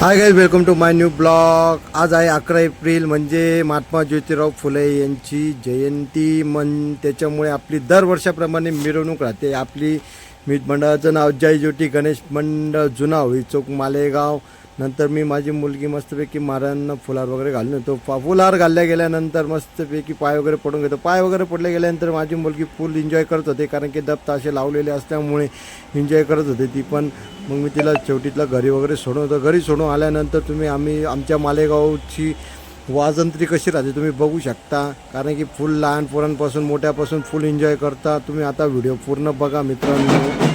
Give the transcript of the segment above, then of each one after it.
Hi guys welcome to my new blog आज आहे अकरा एप्रिल म्हणजे महात्मा ज्योतिराव फुले यांची जयंती. मन त्याच्यामुळे आपली दर वर्षाप्रमाणे मिरवणूक राहते. आपली मीठ मंडळाचं नाव जय ज्योती गणेश मंडळ जुना होई चौक मालेगाव. नंतर मी माझी मुलगी मस्तपैकी महाराजांना फुलार वगैरे घालून येतो. पा फुलार घालल्या गेल्यानंतर मस्तपैकी पाय वगैरे पडून घेतो. पाय वगैरे पडले गेल्यानंतर माझी मुलगी फुल एन्जॉय करत होते कारण की दप्त असे लावलेले असल्यामुळे एन्जॉय करत होते ती. पण मग मी तिला शेवटीतला घरी वगैरे सोडून होतं. घरी सोडून आल्यानंतर तुम्ही आम्ही आमच्या मालेगावची वाजंत्री कशी राहते तुम्ही बघू शकता. कारण की फुल लहान पोरांपासून मोठ्यापासून फुल एन्जॉय करता. तुम्ही आता व्हिडिओ पूर्ण बघा मित्रांनो.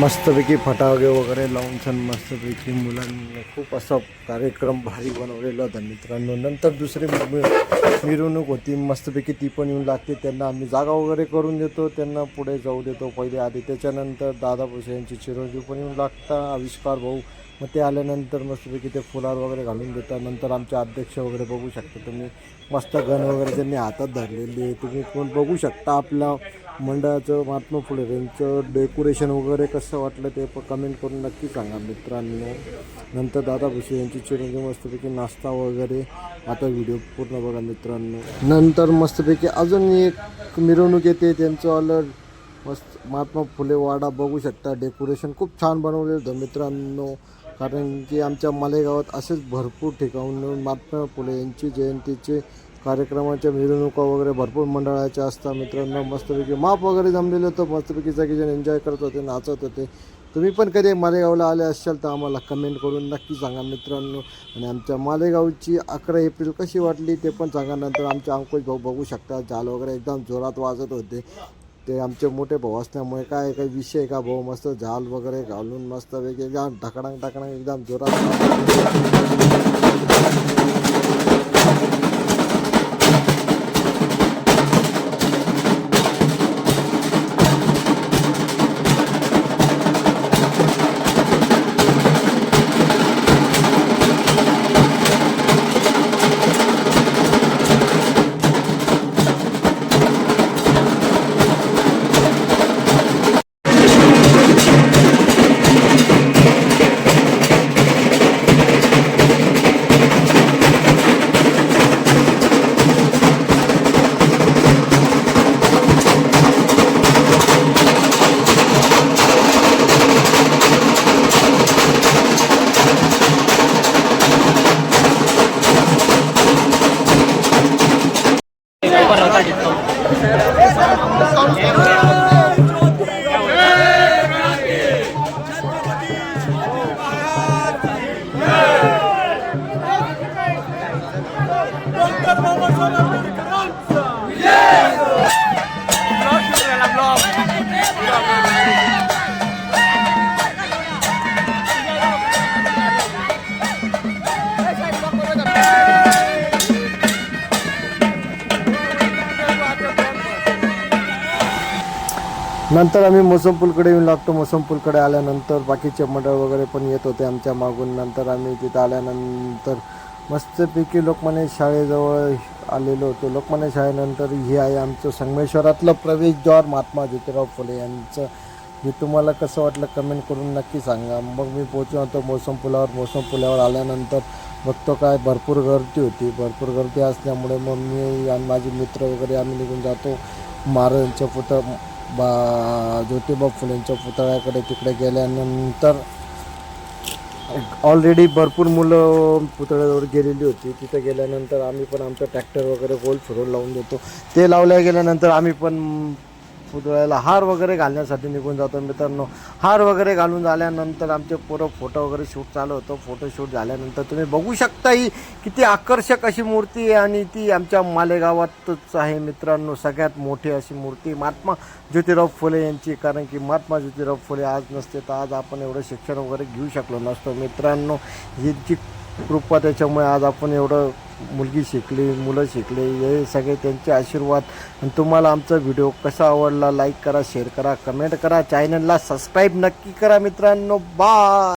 मस्तपैकी फटाके वगैरे लावून छान मस्तपैकी मुलांनी खूप असा कार्यक्रम भारी बनवलेला होता मित्रांनो. नंतर दुसरी मिरवणूक होती मस्तपैकी ती पण येऊन लागते. त्यांना आम्ही जागा वगैरे करून देतो त्यांना पुढे जाऊ देतो. पहिले आधी त्याच्यानंतर दादा भुसे यांची चिरंजीव पण येऊन लागता आविष्कार भाऊ. मग ते आल्यानंतर मस्तपैकी ते फुलार वगैरे घालून देतात. नंतर आमचे अध्यक्ष वगैरे बघू शकता तुम्ही. मस्त गण वगैरे त्यांनी हातात धरलेली आहे. तुम्ही कोण बघू शकता आपला मंडळाचं महात्मा फुले यांचं डेकोरेशन वगैरे कसं वाटलं ते प कमेंट करून नक्की सांगा मित्रांनो. नंतर दादा भुसे यांची चिरंजी मस्तपैकी नाश्ता वगैरे. आता व्हिडिओ पूर्ण बघा मित्रांनो. नंतर मस्तपैकी अजून एक मिरवणूक येते. त्यांचं आलं मस्त महात्मा फुले वाडा बघू शकता. डेकोरेशन खूप छान बनवलेलं होतं मित्रांनो. कारण की आमच्या मालेगावात असेच भरपूर ठिकाणून महात्मा फुले यांची जयंतीचे कार्यक्रमाच्या मिरवणुका वगैरे भरपूर मंडळाच्या असतात मित्रांनो. मस्तपैकी माप वगैरे जमलेले होतं. मस्तपैकी सगळेजण एन्जॉय करत होते नाचत होते. तुम्ही पण कधी मालेगावला आले असाल तर आम्हाला कमेंट करून नक्की सांगा मित्रांनो. आणि आमच्या मालेगावची अकरा एप्रिल कशी वाटली ते पण सांगा. नंतर आमचे अंकुश भाऊ बघू शकता. झाल वगैरे एकदम जोरात वाजत होते. ते आमचे मोठे भाऊ असल्यामुळे काय काही विषय का भाऊ? मस्त झाल वगैरे घालून मस्त वेगळे एकदम ढकडांग ढकडांग एकदम जोरात नंतर आम्ही मोसम पूलकडे येऊन लागतो. मोसम पूलकडे आल्यानंतर बाकीचे मंडळ वगैरे पण येत होते आमच्या मागून. नंतर आम्ही तिथं आल्यानंतर मस्तपैकी लोकमान्य शाळेजवळ आलेलो होतो. लोकमान्य शाळेनंतर हे आहे आमचं संगमेश्वरातलं प्रवेशद्वार महात्मा ज्योतिराव फुले यांचं. हे तुम्हाला कसं वाटलं कमेंट करून नक्की सांगा. मग मी पोचलो होतो मोसम पुलावर मोसम पुलावर आल्यानंतर बघतो काय भरपूर गर्दी होती. भरपूर गर्दी असल्यामुळे मग मी आणि माझे मित्र वगैरे आम्ही निघून जातो. महाराजांच्या पुतळ बा ज्योतिबा फुलेंच्या पुतळ्याकडे तिकडे गेल्यानंतर ऑलरेडी भरपूर मुलं पुतळ्याजवळ गेलेली होती. तिथे गेल्यानंतर आम्ही पण आमचं ट्रॅक्टर वगैरे गोल फिरवून लावून देतो. ते लावल्या गेल्यानंतर आम्ही पण पुतळ्याला हार वगैरे घालण्यासाठी निघून जातो. मित्रांनो हार वगैरे घालून झाल्यानंतर आमचे पोरं फोटो वगैरे शूट चालू होतो. फोटोशूट झाल्यानंतर तुम्ही बघू शकता ही किती आकर्षक अशी मूर्ती आहे आणि ती आमच्या मालेगावातच आहे. मित्रांनो सगळ्यात मोठी अशी मूर्ती महात्मा ज्योतिराव फुले यांची. कारण की महात्मा ज्योतिराव फुले आज नसते तर आज आपण एवढं शिक्षण वगैरे घेऊ शकलो नसतो. मित्रांनो ही जी कृपा त्याच्यामुळे आज आपण एवढं मुलगी शिकली मुलं शिकले हे सगळे त्यांचे आशीर्वाद. आणि तुम्हाला आमचा व्हिडिओ कसा आवडला लाईक करा शेअर करा कमेंट करा. चॅनलला सबस्क्राईब नक्की करा मित्रांनो. बा